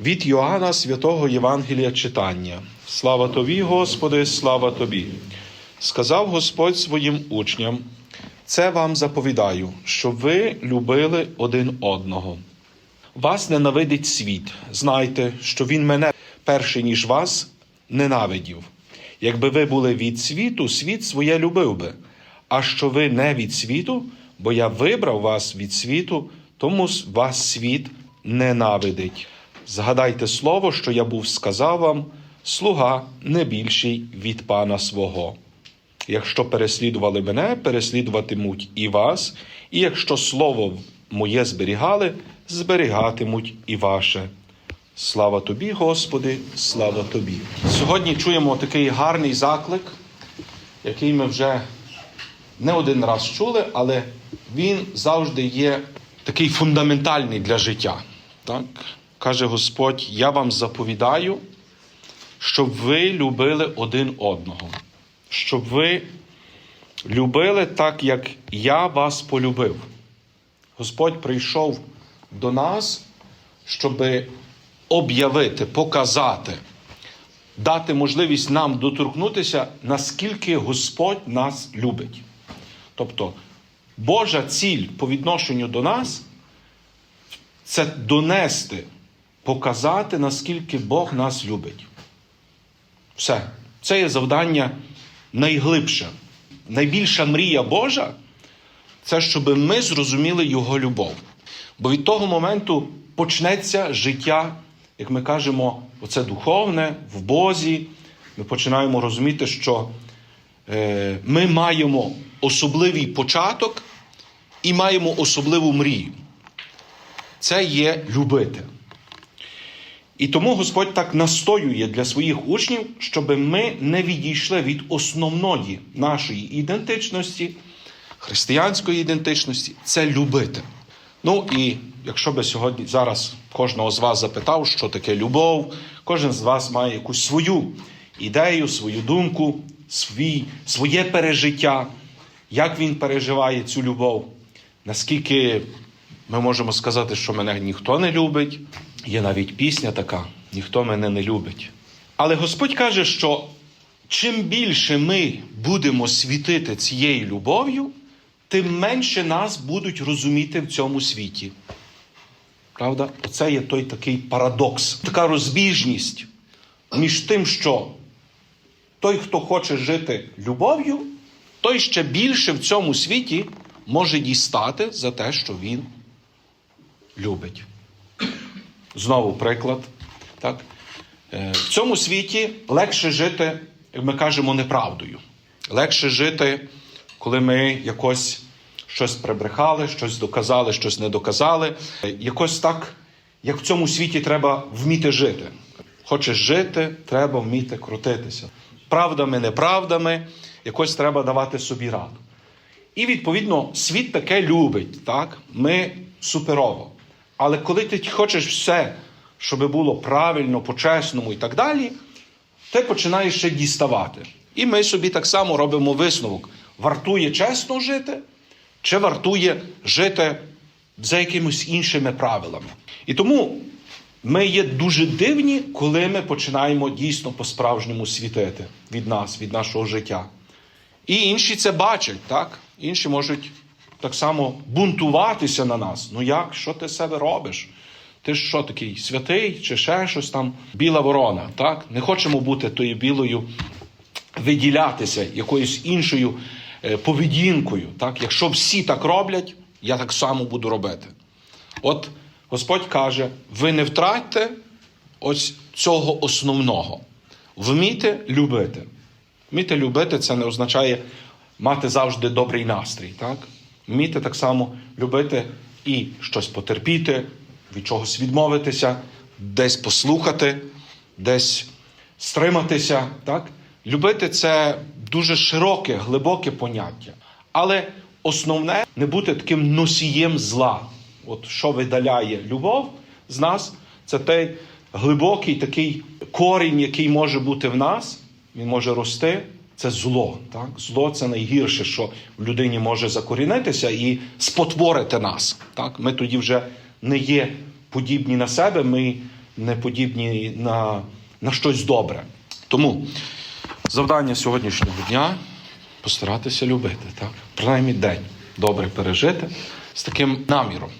Від Йоанна святого Євангелія читання. Слава тобі, Господи, слава тобі. Сказав Господь своїм учням: це вам заповідаю, щоб ви любили один одного. Вас ненавидить світ. Знайте, що він мене перший, ніж вас, ненавидів. Якби ви були від світу, світ своє любив би. А що ви не від світу, бо я вибрав вас від світу, тому вас світ ненавидить. Згадайте слово, що я був сказав вам, слуга не більший від пана свого. Якщо переслідували мене, переслідуватимуть і вас, і якщо слово моє зберігали, зберігатимуть і ваше. Слава тобі, Господи, слава тобі. Сьогодні чуємо такий гарний заклик, який ми вже не один раз чули, але він завжди є такий фундаментальний для життя. Так? Каже Господь: Я вам заповідаю, щоб ви любили один одного, щоб ви любили так, як я вас полюбив. Господь прийшов до нас, щоб об'явити, показати, дати можливість нам доторкнутися, наскільки Господь нас любить. Тобто, Божа ціль по відношенню до нас це донести, показати, наскільки Бог нас любить. Все. Це є завдання найглибше. Найбільша мрія Божа це щоб ми зрозуміли Його любов. Бо від того моменту почнеться життя, як ми кажемо, оце духовне в Бозі. Ми починаємо розуміти, що е, ми маємо особливий початок і маємо особливу мрію. Це є любити. І тому Господь так настоює для своїх учнів, щоб ми не відійшли від основної нашої ідентичності, християнської ідентичності це любити. Ну і якщо би сьогодні зараз кожного з вас запитав, що таке любов, кожен з вас має якусь свою ідею, свою думку, свій, своє пережиття, як він переживає цю любов, наскільки ми можемо сказати, що мене ніхто не любить. Є навіть пісня така: ніхто мене не любить. Але Господь каже, що чим більше ми будемо світити цією любов'ю, тим менше нас будуть розуміти в цьому світі. Правда? Оце є той такий парадокс, така розбіжність між тим, що той, хто хоче жити любов'ю, той ще більше в цьому світі може дістати за те, що він любить. Знову приклад. Так? Е, В цьому світі легше жити, як ми кажемо, неправдою. Легше жити, коли ми якось щось прибрехали, щось доказали, щось не доказали. Е, Якось так, як в цьому світі треба вміти жити. Хочеш жити, треба вміти крутитися. Правдами, неправдами, якось треба давати собі раду. І відповідно світ таке любить, так? Ми суперово. Але коли ти хочеш все, щоб було правильно, по-чесному і так далі, ти починаєш ще діставати. І ми собі так само робимо висновок: вартує чесно жити, чи вартує жити за якимись іншими правилами. І тому ми є дуже дивні, коли ми починаємо дійсно по-справжньому світити від нас, від нашого життя. І інші це бачать, так? Інші можуть так само бунтуватися на нас. Ну як, що ти себе робиш? Ти що такий святий чи ще щось там? Біла ворона, так? Не хочемо бути тою білою, виділятися якоюсь іншою е, поведінкою. Так? Якщо всі так роблять, я так само буду робити. От Господь каже: ви не втратьте ось цього основного. Вмійте любити. Вміти любити це не означає мати завжди добрий настрій. Так? Вміти так само любити і щось потерпіти, від чогось відмовитися, десь послухати, десь стриматися. Так? Любити це дуже широке, глибоке поняття. Але основне не бути таким носієм зла. От що видаляє любов з нас, це той глибокий такий корінь, який може бути в нас, він може рости це зло. Так? Зло це найгірше, що в людині може закорінитися і спотворити нас. Так? Ми тоді вже не є подібні на себе, ми не подібні на, на щось добре. Тому завдання сьогоднішнього дня постаратися любити, так? принаймні день добре пережити з таким наміром.